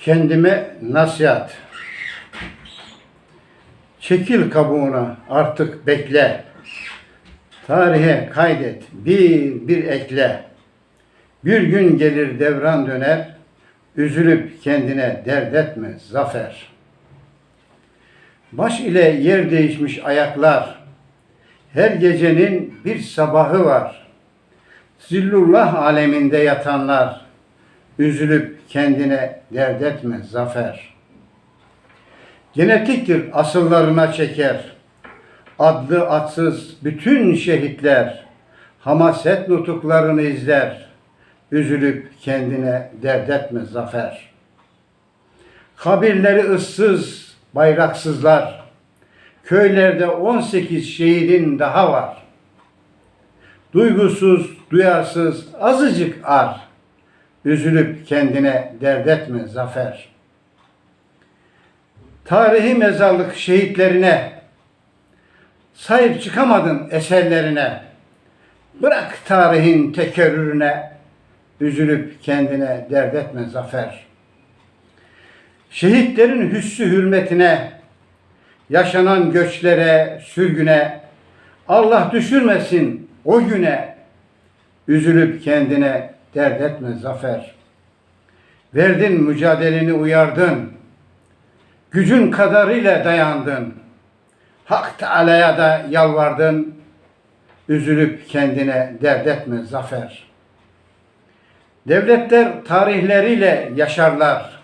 Kendime nasihat. Çekil kabuğuna artık bekle. Tarihe kaydet bir bir ekle. Bir gün gelir devran döner. Üzülüp kendine dert etme zafer. Baş ile yer değişmiş ayaklar. Her gecenin bir sabahı var. Zillullah aleminde yatanlar. Üzülüp kendine dert etme zafer. Genetiktir asıllarına çeker. Adlı atsız bütün şehitler. Hamaset nutuklarını izler. Üzülüp kendine dert etme zafer. Kabirleri ıssız, bayraksızlar. Köylerde 18 şehidin daha var. Duygusuz, duyarsız, azıcık ar. Üzülüp kendine dert etme zafer. Tarihi mezarlık şehitlerine sahip çıkamadın eserlerine. Bırak tarihin tekerrürüne, üzülüp kendine dert etme zafer. Şehitlerin hüssü hürmetine, yaşanan göçlere, sürgüne, Allah düşürmesin o güne, üzülüp kendine dert etme zafer. Verdin mücadeleni uyardın, gücün kadarıyla dayandın. Hak Teala'ya da yalvardın, üzülüp kendine dert etme zafer. Devletler tarihleriyle yaşarlar.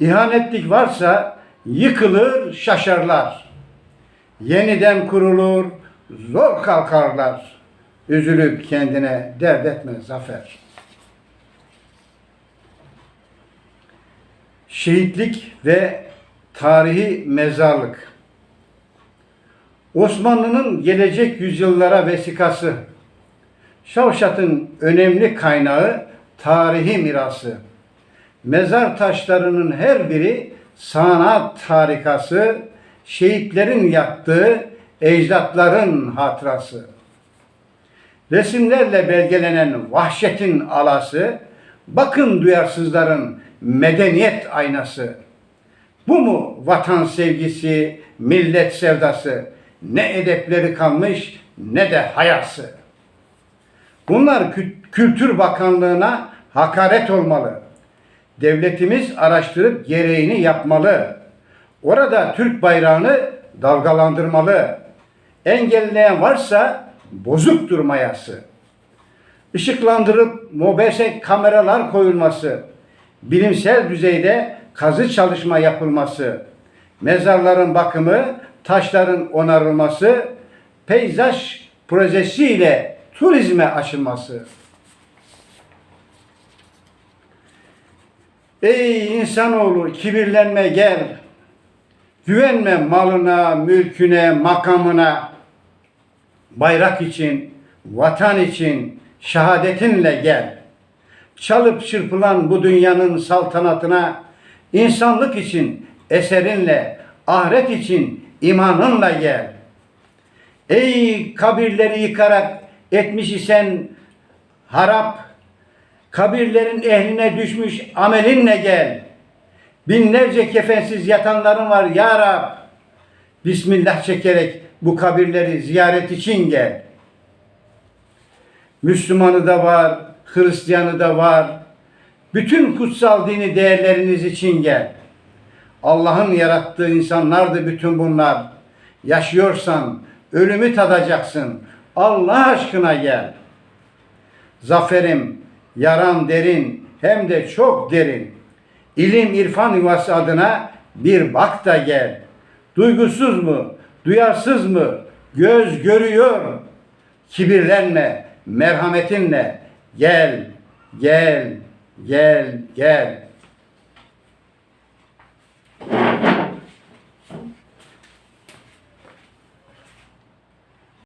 İhanetlik varsa yıkılır, şaşarlar. Yeniden kurulur, zor kalkarlar. Üzülüp kendine dert etme zafer. Şehitlik ve tarihi mezarlık. Osmanlı'nın gelecek yüzyıllara vesikası. Şavşat'ın önemli kaynağı tarihi mirası. Mezar taşlarının her biri sanat harikası, şehitlerin yaptığı ecdatların hatırası. Resimlerle belgelenen vahşetin alası, bakın duyarsızların medeniyet aynası. Bu mu vatan sevgisi, millet sevdası? Ne edepleri kalmış ne de hayası. Bunlar Kü- Kültür Bakanlığı'na hakaret olmalı. Devletimiz araştırıp gereğini yapmalı. Orada Türk bayrağını dalgalandırmalı. Engelleyen varsa bozuk durmayası. Işıklandırıp mobese kameralar koyulması, bilimsel düzeyde kazı çalışma yapılması, mezarların bakımı, taşların onarılması, peyzaj projesiyle turizme açılması. Ey insanoğlu kibirlenme gel. Güvenme malına, mülküne, makamına. Bayrak için, vatan için şehadetinle gel. Çalıp çırpılan bu dünyanın saltanatına insanlık için eserinle, ahiret için imanınla gel. Ey kabirleri yıkarak etmiş isen harap, kabirlerin ehline düşmüş amelinle gel. Binlerce kefensiz yatanların var ya Rab. Bismillah çekerek bu kabirleri ziyaret için gel. Müslümanı da var, Hristiyanı da var. Bütün kutsal dini değerleriniz için gel. Allah'ın yarattığı insanlardı bütün bunlar. Yaşıyorsan ölümü tadacaksın. Allah aşkına gel. Zaferim yaran derin hem de çok derin. İlim irfan yuvası adına bir bak da gel. Duygusuz mu, duyarsız mı, göz görüyor. Kibirlenme, merhametinle gel, gel, gel, gel.